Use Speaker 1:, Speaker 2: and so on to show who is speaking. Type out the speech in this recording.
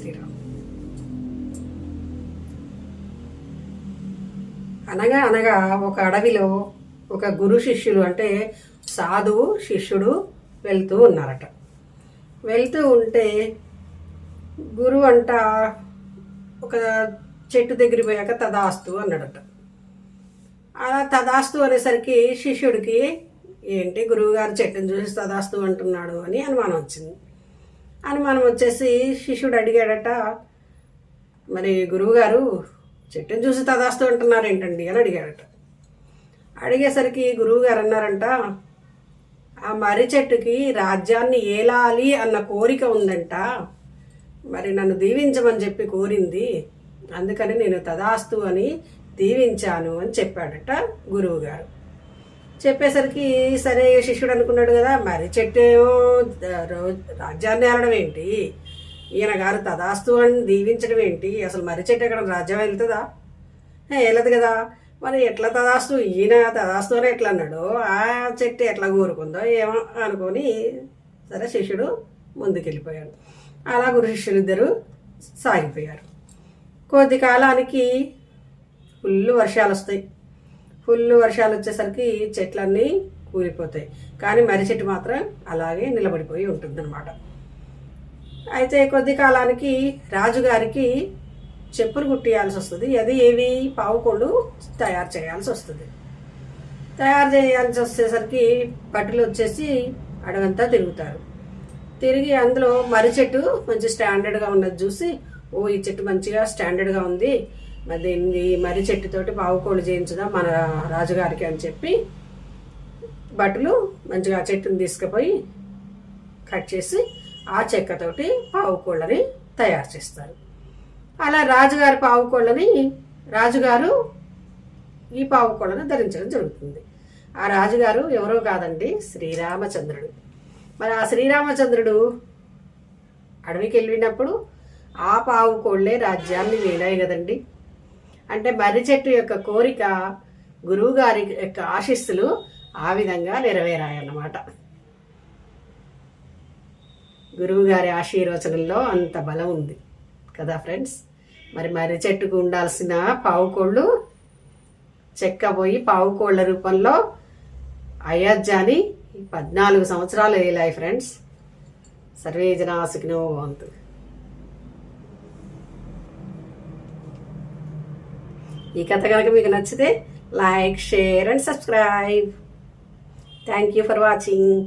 Speaker 1: శ్రీరామ్ అనగా అనగా ఒక అడవిలో ఒక గురు శిష్యుడు అంటే సాధువు శిష్యుడు వెళ్తూ ఉన్నారట. వెళ్తూ ఉంటే గురువు అంట ఒక చెట్టు దగ్గర పోయాక తదాస్తు అన్నాడట. అలా తదాస్తు అనేసరికి శిష్యుడికి ఏంటి గురువుగారు చెట్టుని చూసి తదాస్తు అంటున్నాడు అని అనుమానం వచ్చింది. అని మనం వచ్చేసి శిష్యుడు అడిగాడట మరి గురువుగారు చెట్టుని చూసి తదాస్తు అంటున్నారు ఏంటండి అని అడిగాడట. అడిగేసరికి గురువుగారు అన్నారంట ఆ మర్రి చెట్టుకి రాజ్యాన్ని ఏలాలి అన్న కోరిక ఉందంట. మరి నన్ను దీవించమని చెప్పి కోరింది. అందుకని నేను తదాస్తు అని దీవించాను అని చెప్పాడట గురువుగారు. చెప్పేసరికి సరే శిష్యుడు అనుకున్నాడు కదా మరి చెట్టు రో- రాజ్యాన్ని ఏలడం ఏంటి? ఈయన గారు తదాస్తు అని దీవించడం ఏంటి? అసలు మర్రి చెట్టు ఎక్కడ రాజ్యం వెళ్తుందా? వెళ్ళదు కదా. మరి ఎట్లా తదాస్తు? ఈయన తదాస్తు అని ఎట్లా అన్నాడు ఆ చెట్టు ఎట్లా కోరుకుందో ఏమో అనుకొని సరే శిష్యుడు ముందుకెళ్ళిపోయాడు. అలా గురు శిష్యులు ఇద్దరు సాగిపోయారు. కొద్ది కాలానికి ఫుల్ వర్షాలు వస్తాయి ఫుల్ వర్షాలు వచ్చేసరికి చెట్లన్నీ కూలిపోతాయి. కానీ మర్రి చెట్టు మాత్రం అలాగే నిలబడిపోయి ఉంటుందన్నమాట. అయితే కొద్ది కాలానికి రాజుగారికి చెప్పులు కుట్టియాల్సి వస్తుంది. అది ఏవి? పావుకోళ్ళు తయారు చేయాల్సి వస్తుంది. తయారు చేయాల్సి వచ్చేసరికి బట్టలు వచ్చేసి అడవంతా తిరుగుతారు. తిరిగి అందులో మర్రి చెట్టు మంచి స్టాండర్డ్గా ఉన్నది చూసి ఓ ఈ చెట్టు మంచిగా స్టాండర్డ్గా ఉంది. మరి దీన్ని మర్రి చెట్టుతోటి పావుకోళ్ళు చేయించుదాం మన రాజుగారికి అని చెప్పి బట్టలు మంచిగా ఆ చెట్టుని తీసుకుపోయి కట్ చేసి ఆ చెక్కతోటి పావుకోళ్ళని తయారు చేస్తారు. అలా రాజుగారి పావుకోళ్ళని రాజుగారు ఈ పావుకోళ్ళని ధరించడం జరుగుతుంది. ఆ రాజుగారు ఎవరో కాదండి శ్రీరామచంద్రుడు. మరి ఆ శ్రీరామచంద్రుడు అడవికి వెళ్ళినప్పుడు ఆ పావుకోళ్ళే రాజ్యాన్ని వీలాయి కదండి. అంటే మర్రి చెట్టు యొక్క కోరిక గురువు గారి యొక్క ఆశీస్సులు ఆ విధంగా నెరవేరాయన్నమాట. గురువు గారి ఆశీర్వచనంలో అంత బలం ఉంది కదా ఫ్రెండ్స్? మరి మర్రి చెట్టుకు ఉండాల్సిన పావుకోళ్ళు చెక్కబోయి పావుకోళ్ళ రూపంలో అయోధ్యని పద్నాలుగు సంవత్సరాలు వేలాయి ఫ్రెండ్స్? సర్వే జనా సుఖినో భవంతు. ఈ కథ కనుక మీకు నచ్చితే like share and subscribe. Thank you for watching